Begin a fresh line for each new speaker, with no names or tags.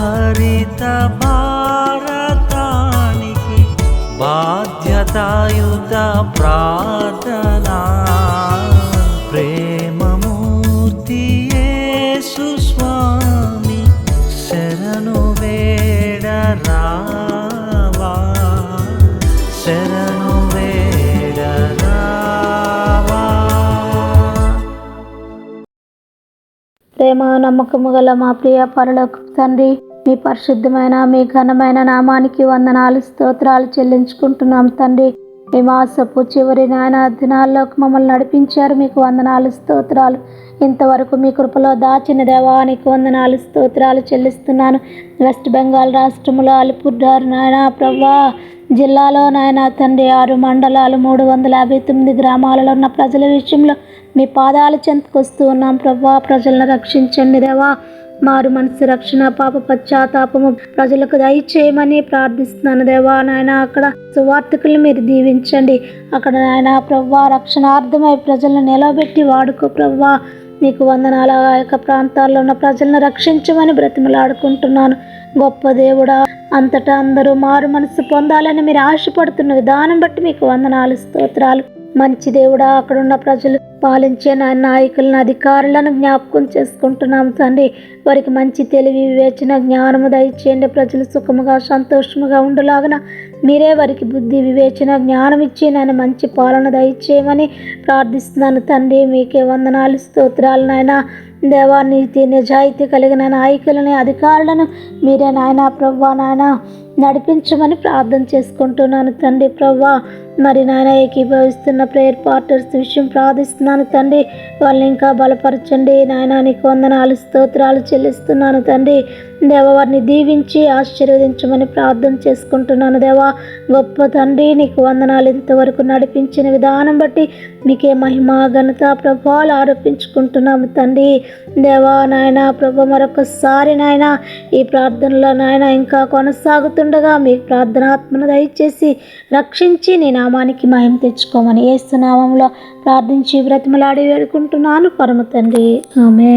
హరిత భారతానికి బాధ్యతాయుత ప్రార్థనా. ప్రేమమూర్తి స్వామి శరణు వేడరా
ప్రేమ నమ్మకము గల మా ప్రియ పరలోక తండ్రి మీ పరిశుద్ధమైన మీ ఘనమైన నామానికి వందనాలు స్తోత్రాలు చెల్లించుకుంటున్నాం తండ్రి. మీ మాసపు చివరి నాయన దినాల్లోకి మమ్మల్ని నడిపించారు. మీకు వందనాలు స్తోత్రాలు. ఇంతవరకు మీ కృపలో దాచిన దేవానికి వందనాలు స్తోత్రాలు చెల్లిస్తున్నాను. వెస్ట్ బెంగాల్ రాష్ట్రంలో అలిపుర్డారు నాయన ప్రవ్వా జిల్లాలో నాయన తండ్రి ఆరు మండలాలు మూడు వందల యాభై తొమ్మిది గ్రామాలలో ఉన్న ప్రజల విషయంలో మీ పాదాల చెంతకొస్తూ ఉన్నాం. ప్రభా ప్రజలను రక్షించండి దేవా. మారు మనసు రక్షణ పాప పశ్చాత్తాపము ప్రజలకు దయచేయమని ప్రార్థిస్తున్నాను. దేవా నాయన అక్కడ సువార్థకులు మీరు దీవించండి. అక్కడ నాయన ప్రవ్వా రక్షణార్థమై ప్రజలను నిలబెట్టి వాడుకో ప్రవ్వా. నీకు వందనాల. ఆ యొక్క ప్రాంతాల్లో ఉన్న ప్రజలను రక్షించమని బ్రతిమలాడుకుంటున్నాను. గొప్ప దేవుడా అంతటా అందరూ మారు మనసు పొందాలని మీరు ఆశపడుతున్న విధానం బట్టి మీకు వందనాలు స్తోత్రాలు. మంచి దేవుడా అక్కడున్న ప్రజలు పాలించే నా నాయకులను అధికారులను జ్ఞాపకం చేసుకుంటున్నాం తండ్రి. వారికి మంచి తెలివి వివేచన జ్ఞానము దయచేయండి. ప్రజలు సుఖముగా సంతోషముగా ఉండలాగన మీరే వారికి బుద్ధి వివేచన జ్ఞానం ఇచ్చి నన్ను మంచి పాలన దయచేయమని ప్రార్థిస్తున్నాను తండ్రి. మీకే వందనాలు స్తోత్రాలు నాయన. దేవా నీతి నిజాయితీ కలిగిన నాయకులని అధికారులను మీరే నాయన ప్రవ్వా నాయన. నడిపించమని ప్రార్థన చేసుకుంటున్నాను తండ్రి ప్రవ్వా. మరి నాయన ఏకీభవిస్తున్న ప్రేయర్ పార్టర్స్ విషయం ప్రార్థిస్తున్నాను తండ్రి. వాళ్ళని ఇంకా బలపరచండి. నాయన నీకు వందనాలు స్తోత్రాలు చెల్లిస్తున్నాను తండ్రి. దేవ వారిని దీవించి ఆశీర్వదించమని ప్రార్థన చేసుకుంటున్నాను దేవా. గొప్ప తండ్రి నీకు వందనాలు. ఇంతవరకు నడిపించిన విధానం బట్టి నీకే మహిమ ఘనత ప్రభావాలు ఆరోపించుకుంటున్నాము తండ్రి. దేవా నాయన ప్రభు మరొకసారి నాయన ఈ ప్రార్థనలో నాయన ఇంకా కొనసాగుతుండగా మీ ప్రార్థనాత్మను దయచేసి రక్షించి నీ నామానికి మహిమ తెచ్చుకోమని ఏసునామంలో ప్రార్థించి బ్రతిమలాడి వేడుకుంటున్నాను పరమ తండ్రి. ఆమె